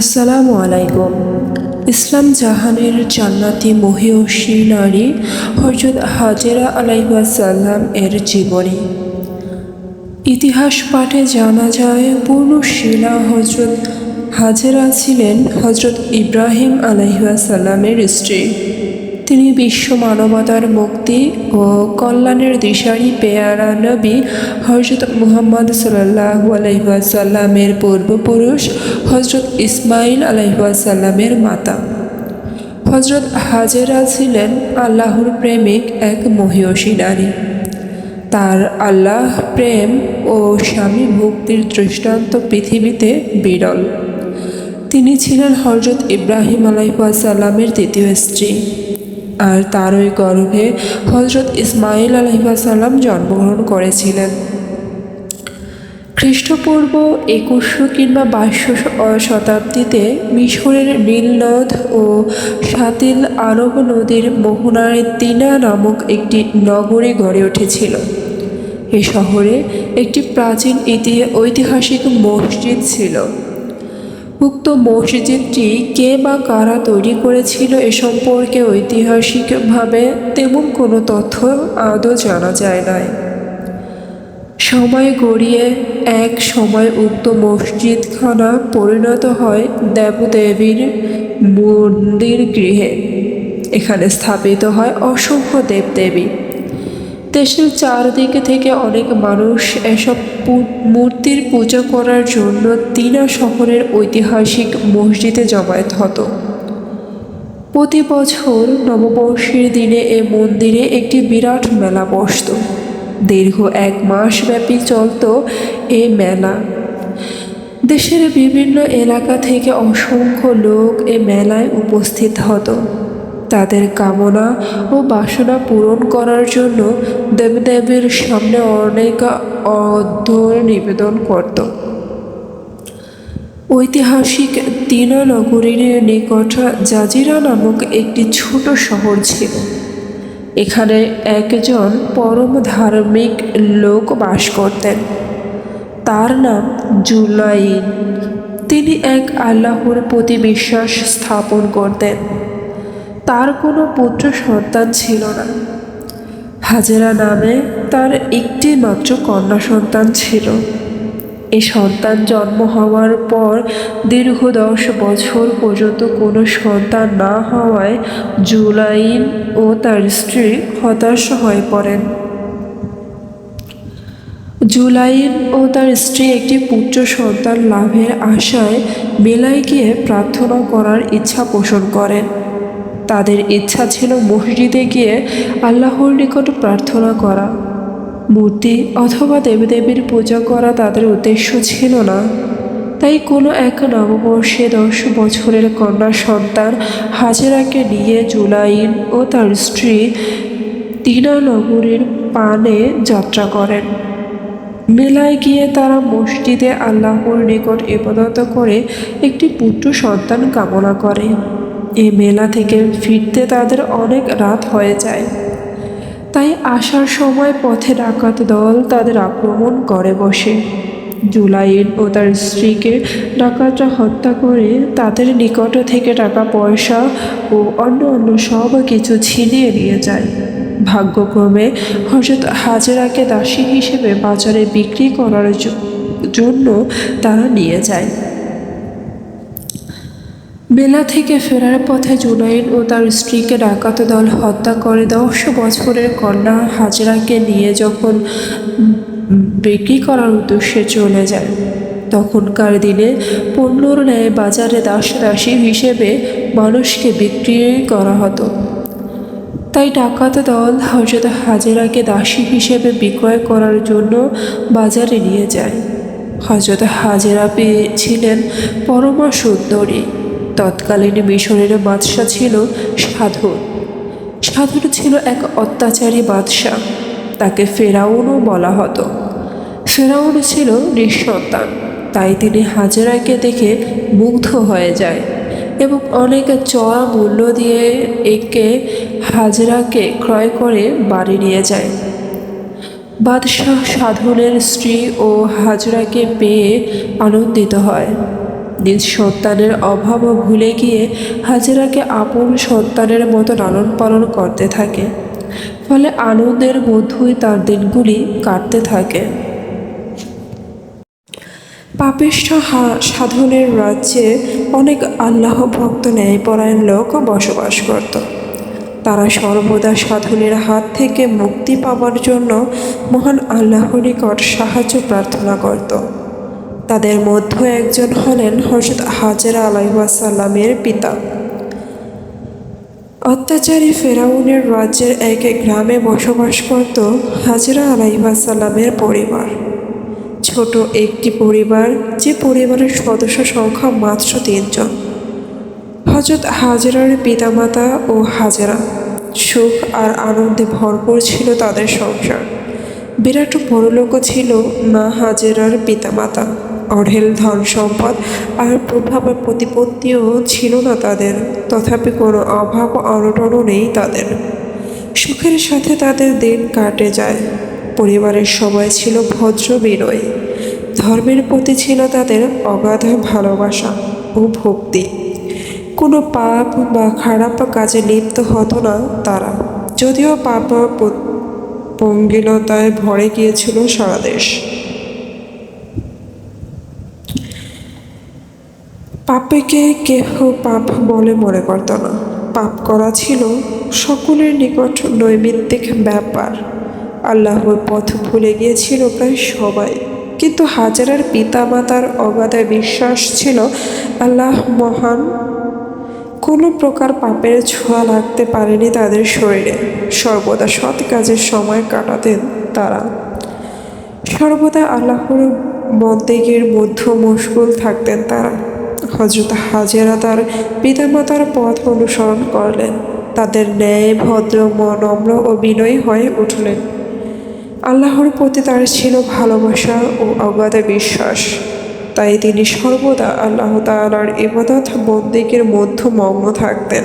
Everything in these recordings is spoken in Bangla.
আসসালামু আলাইকুম। ইসলাম জাহানের জান্নাতি মহিয়সী নারী হজরত হাজেরা আলাইসাল্লাম এর জীবনী। ইতিহাস পাঠে জানা যায়, পূর্ণ শিলা হজরত হাজেরা ছিলেন হজরত ইব্রাহিম আলাইসাল্লামের স্ত্রী। তিনি বিশ্ব মানবতার মুক্তি ও কল্যাণের দিশারি পেয়ারা নবী হজরত মুহাম্মদ সাল্লাহ আলহিহাসাল্লামের পূর্বপুরুষ হজরত ইসমাইল আলহিহাসাল্লামের মাতা। হজরত হাজেরা ছিলেন আল্লাহর প্রেমিক এক মহিয়সী নারী। তার আল্লাহ প্রেম ও স্বামী ভক্তির দৃষ্টান্ত পৃথিবীতে বিরল। তিনি ছিলেন হজরত ইব্রাহিম আলাইসাল্লামের দ্বিতীয় স্ত্রী। আর তারই গর্ভে হজরত ইসমাইল আলহিসাল্লাম জন্মগ্রহণ করেছিলেন। খ্রিস্টপূর্ব একুশশো কিংবা বাইশশো শতাব্দীতে মিশরের নীলনদ ও সাতিল আরব নদীর মোহনায় তিনা নামক একটি নগরী গড়ে উঠেছিল। এ শহরে একটি প্রাচীন ইতি ঐতিহাসিক মসজিদ ছিল। উক্ত মসজিদটি কে বা কারা তৈরি করেছিল এ সম্পর্কে ঐতিহাসিকভাবে তেমন কোনো তথ্য আদৌ জানা যায় নাই। সময় গড়িয়ে এক সময় উক্ত মসজিদখানা পরিণত হয় দেবদেবীর মন্দির গৃহে। এখানে স্থাপিত হয় অসংখ্য দেবদেবী। দেশের চারদিকে থেকে অনেক মানুষ এসব মূর্তির পূজা করার জন্য তিনা শহরের ঐতিহাসিক মসজিদে জমায়েত হতো। প্রতি বছর নববর্ষের দিনে এ মন্দিরে একটি বিরাট মেলা বসত। দীর্ঘ এক মাস ব্যাপী চলত এ মেলা। দেশের বিভিন্ন এলাকা থেকে অসংখ্য লোক এ মেলায় উপস্থিত হতো। তাদের কামনা ও বাসনা পূরণ করার জন্য দেবদেবীর সামনে অনেক অর্ধ নিবেদন করত। ঐতিহাসিক তিনা নগরীর নিকট জাজিরা নামক একটি ছোট শহর ছিল। এখানে একজন পরম ধার্মিক লোক বাস করতেন। তার নাম জুলাইন। তিনি এক আল্লাহর প্রতি বিশ্বাস স্থাপন করতেন। তার কোনো পুত্র সন্তান ছিল না। হাজেরা নামে তার একটি মাত্র কন্যা সন্তান ছিল। এ সন্তান জন্ম হওয়ার পর দীর্ঘ দশ বছর পর্যন্ত কোনো সন্তান না হওয়ায় জুলাইন ও তার স্ত্রী হতাশ হয়ে পড়েন। জুলাইন ও তার স্ত্রী একটি পুত্র সন্তান লাভের আশায় মেলায় গিয়ে প্রার্থনা করার ইচ্ছা পোষণ করেন। তাদের ইচ্ছা ছিল মসজিদে গিয়ে আল্লাহর নিকট প্রার্থনা করা। মূর্তি অথবা দেবদেবীর পূজা করা তাদের উদ্দেশ্য ছিল না। তাই কোনো এক নববর্ষে দশ বছরের কন্যা সন্তান হাজেরাকে নিয়ে জুলাইন ও তার স্ত্রী তিনা নগরীর পানে যাত্রা করেন। মেলায় গিয়ে তারা মসজিদে আল্লাহর নিকট ইবাদত করে একটি পুত্র সন্তান কামনা করে। এ মেলা থেকে ফিরতে তাদের অনেক রাত হয়ে যায়। তাই আসার সময় পথে ডাকাত দল তাদের আক্রমণ করে বসে। জুলাইন ও তার স্ত্রীকে ডাকাতরা হত্যা করে তাদের নিকট থেকে টাকা, পয়সা ও অন্য অন্য সব কিছু ছিনিয়ে নিয়ে যায়। ভাগ্যক্রমে হজরত হাজেরাকে দাসী হিসেবে বাজারে বিক্রি করার জন্য তারা নিয়ে যায়। মেলা থেকে ফেরার পথে জুনাইন ও তার স্ত্রীকে ডাকাত দল হত্যা করে দশ বছরের কন্যা হাজরাকে নিয়ে যখন বিক্রি করার উদ্দেশ্যে চলে যায়, তখনকার দিনে পণ্যর ন্যায় বাজারে দাস দাসী হিসেবে মানুষকে বিক্রি করা হতো। তাই ডাকাত দল হজরত হাজেরাকে দাসী হিসেবে বিক্রয় করার জন্য বাজারে নিয়ে যায়। হজরত হাজেরা পেয়েছিলেন পরমা সুন্দরী। তৎকালীন মিশরের বাদশাহ ছিল সাধু। সাধুর ছিল এক অত্যাচারী বাদশাহ, তাকে ফেরাউনও বলা হতো। ফেরাউন ছিল নিঃসন্তান, তাই তিনি হাজেরাকে দেখে মুগ্ধ হয়ে যায় এবং অনেক চড়া মূল্য দিয়ে একে হাজরাকে ক্রয় করে বাড়ি নিয়ে যায়। বাদশাহ সাধনের স্ত্রী ও হাজরাকে পেয়ে আনন্দিত হয়। নিজ সন্তানের অভাবও ভুলে গিয়ে হাজেরাকে আপন সন্তানের মতো লালন পালন করতে থাকে। ফলে আনন্দের মধ্যেই তার দিনগুলি কাটতে থাকে। পাপিষ্ঠ সাধনের রাজ্যে অনেক আল্লাহ ভক্ত ন্যায়পরায়ণ লোক বসবাস করত। তারা সর্বদা সাধনের হাত থেকে মুক্তি পাওয়ার জন্য মহান আল্লাহর নিকট সাহায্য প্রার্থনা করত। তাদের মধ্যে একজন হলেন হজরত হাজরা আলাইসাল্লামের পিতা। অত্যাচারী ফেরাউনের রাজ্যের এক গ্রামে বসবাস করত হাজরা আলাইসাল্লামের পরিবার। ছোট একটি পরিবার, যে পরিবারের সদস্য সংখ্যা মাত্র তিনজন। হজরত হাজরার পিতামাতা ও হাজরা। সুখ আর আনন্দে ভরপুর ছিল তাদের সংসার। বিরাট বড়লোকও ছিল মা হাজেরার পিতামাতা। অঢেল ধন সম্পদ আর প্রভাব প্রতিপত্তিও ছিল না তাদের। তথাপি কোনো অভাব অনটনও নেই তাদের। সুখের সাথে তাদের দিন কাটে যায়। পরিবারের সবাই ছিল ভদ্র বিনয়ী। ধর্মের প্রতি ছিল তাদের অগাধ ভালোবাসা ও ভক্তি। কোনো পাপ বা খারাপ কাজে লিপ্ত হতো না তারা। যদিও পাপ পঙ্গিলতায় ভরে গিয়েছিল সারা দেশ। পাপেকে কেহ পাপ বলে মনে করত না। পাপ করা ছিল সকলের নিকট নৈমিত্তিক ব্যাপার। আল্লাহর পথ ভুলে গিয়েছিল প্রায় সবাই। কিন্তু হাজারার পিতামাতার অগাধে বিশ্বাস ছিল আল্লাহ মহান। কোনো প্রকার পাপের ছোঁয়া লাগতে পারেনি তাদের শরীরে। সর্বদা সৎ কাজের সময় কাটাতেন তারা। সর্বদা আল্লাহর বন্দেগীর মধ্য মশগুল থাকতেন তারা। হজরত হাজেরা তার পিতামাতার পথ অনুসরণ করলেন। তাদের ন্যায়, ভদ্র নম্র ও বিনয়ী হয়ে উঠলেন। আল্লাহর প্রতি তার ছিল ভালোবাসা ও অগাধ বিশ্বাস। তাই তিনি সর্বদা আল্লাহ তালার ইবাদত বন্দিকের মধ্যে মগ্ন থাকতেন।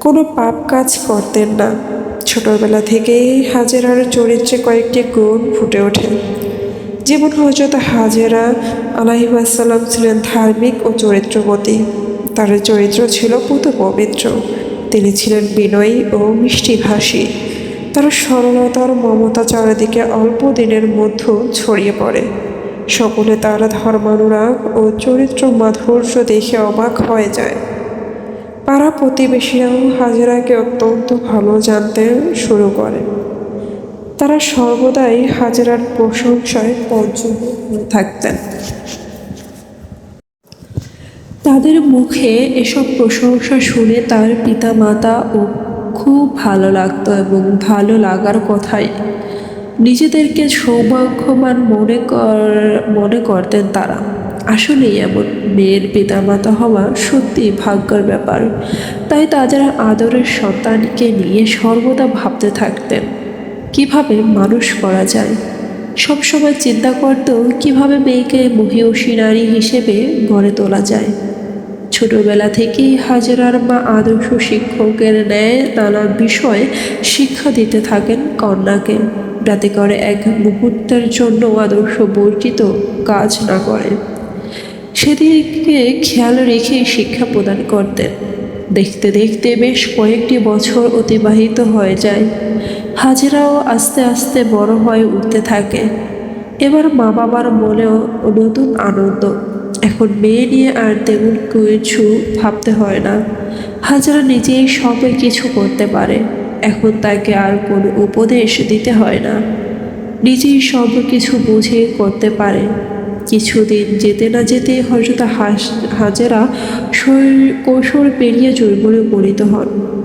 কোনো পাপ কাজ করতেন না। ছোটবেলা থেকেই হাজেরার চরিত্রে কয়েকটি গুণ ফুটে ওঠে। যেমন হজরত হাজেরা আলাইসাল্লাম ছিলেন ধার্মিক ও চরিত্রবতী। তার চরিত্র ছিল পুত পবিত্র। তিনি ছিলেন বিনয়ী ও মিষ্টিভাষী। তার সরলতার মমতা চারিদিকে অল্প দিনের মধ্যে ছড়িয়ে পড়ে। সকলে তার ধর্মানুরাগ ও চরিত্র মাধুর্য দেখে অবাক হয়ে যায়। পাড়া প্রতিবেশীরাও হাজেরাকে অত্যন্ত ভালো জানতে শুরু করে। তারা সর্বদাই হাজেরার প্রশংসায় পঞ্চম হয়ে থাকতেন। তাদের মুখে এসব প্রশংসা শুনে তার পিতামাতা ও খুব ভালো লাগতো এবং ভালো লাগার কথাই নিজেদেরকে সৌভাগ্যবান মনে কর, মনে করতেন তারা। আসলেই এমন মেয়ের পিতামাতা হওয়া সত্যি ভাগ্যের ব্যাপার। তাই তাদের আদরের সন্তানকে নিয়ে সর্বদা ভাবতে থাকতেন। কীভাবে মানুষ করা যায়? সবসময় চিন্তা করত কীভাবে মেয়েকে মহিষী নারী হিসেবে গড়ে তোলা যায়? ছোটবেলা থেকেই হাজরার মা আদর্শ শিক্ষকের ন্যায় নানা বিষয় শিক্ষা দিতে থাকেন কন্যাকে, যাতে করে এক মুহূর্তের জন্য আদর্শ বর্জিত কাজ না করে। সেদিকে খেয়াল রেখে শিক্ষা প্রদান করতেন। দেখতে দেখতে বেশ কয়েকটি বছর অতিবাহিত হয়ে যায়। হাজেরাও আস্তে আস্তে বড় হয়ে উঠতে থাকে। এবার মা বাবার মনেও নতুন আনন্দ। এখন মেয়ে নিয়ে আর তেমন কিছু ভাবতে হয় না। হাজারা নিজেই সব কিছু করতে পারে। এখন তাকে আর কোনো উপদেশ দিতে হয় না। নিজেই সব কিছু বুঝে করতে পারে। কিছুদিন যেতে না যেতে হয়তো হাস, হাজেরা শরীর কৌশল পেরিয়ে জৈবনে পরিণত হন।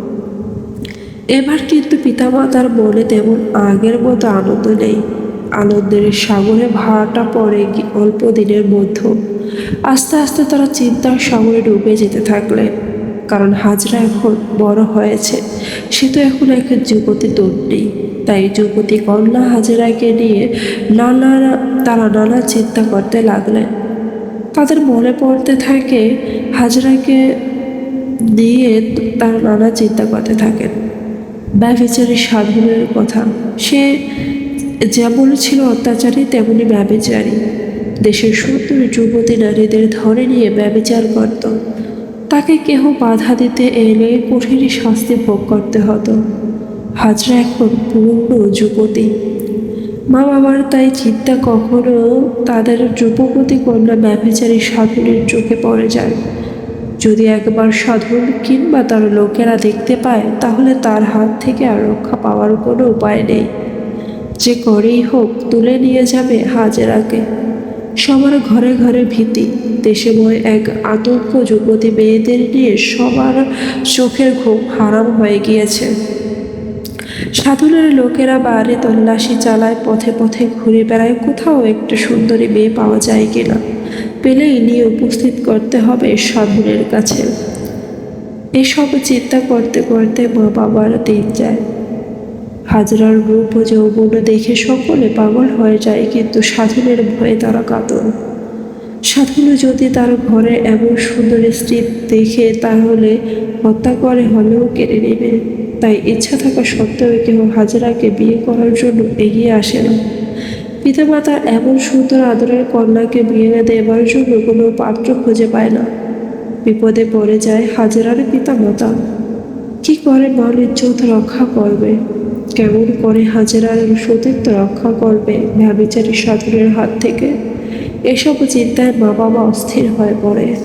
এবার কিন্তু পিতামাতার মনে তেমন আগের মতো আনন্দ নেই। আনন্দের সাগরে ভাড়াটা পড়ে অল্প দিনের মধ্যে। আস্তে আস্তে তারা চিন্তার সাগরে ডুবে যেতে থাকলেন কারণ হাজরা এখন বড় হয়েছে। সে তো এখন এক যুবতী তরুণী তাই যুবতী কন্যা হাজেরাকে নিয়ে নানা তারা নানা চিন্তা করতে লাগলেন। তাদের মনে পড়তে থাকে, হাজরাকে নিয়ে তারা নানা চিন্তা করতে থাকেন। ব্যভিচারী সাধনের কথা। সে যেমন ছিল অত্যাচারী, তেমনি ব্যভিচারী। দেশের সুন্দর যুবতী নারীদের ধরে নিয়ে ব্যবচার করত। তাকে কেহ বাধা দিতে এলে কঠিন শাস্তি ভোগ করতে হতো। হাজরা এখন পূর্ণ যুবতী। মা বাবার তাই চিন্তা কখনো তাদের যুবপতি কন্যা ব্যভিচারী সাধুনের চোখে পড়ে যায়। যদি একবার সাধুন কিংবা তার লোকেরা দেখতে পায়, তাহলে তার হাত থেকে আর রক্ষা পাওয়ার কোনো উপায় নেই। যে করেই হোক, তুলে নিয়ে যাবে হাজেরাকে। সবার ঘরে ঘরে ভীতি দেশে দেশেময় এক আতঙ্ক যুবতী মেয়েদের নিয়ে সবার চোখের ঘুম হারাম হয়ে গিয়েছে। সাধুনের লোকেরা বাড়ি তল্লাশি চালায়, পথে পথে ঘুরে বেড়ায়, কোথাও একটা সুন্দরী মেয়ে পাওয়া যায় কিনা? পেলেই নিয়ে উপস্থিত করতে হবে সাধুনের কাছে। এসব চিন্তা করতে করতে মা বাবার দিন যায়। হাজরার রূপ ও যৌবন দেখে সকলে পাগল হয়ে যায়, কিন্তু সাধুনের ভয়ে তারা কাতর। সাধুনু যদি তার ঘরে এমন সুন্দর স্ত্রী দেখে, তাহলে হত্যা করে হলেও কেড়ে নেবে। তাই ইচ্ছা থাকা সত্ত্বেও কেউ হাজরাকে বিয়ে করার জন্য এগিয়ে আসে না। পিতামাতা এমন সুন্দর আদরের কন্যাকে বিয়ে দেবার জন্য কোনো পাত্র খুঁজে পায় না। বিপদে পড়ে যায় হাজরার পিতামাতা। কি করে মাল ইজ্জত রক্ষা করবে? কেমন করে হাজরার সতীত্ব রক্ষা করবে ব্যবিচারী সাধুরের হাত থেকে? এসব চিন্তায় মা বাবা অস্থির হয়ে পড়ে।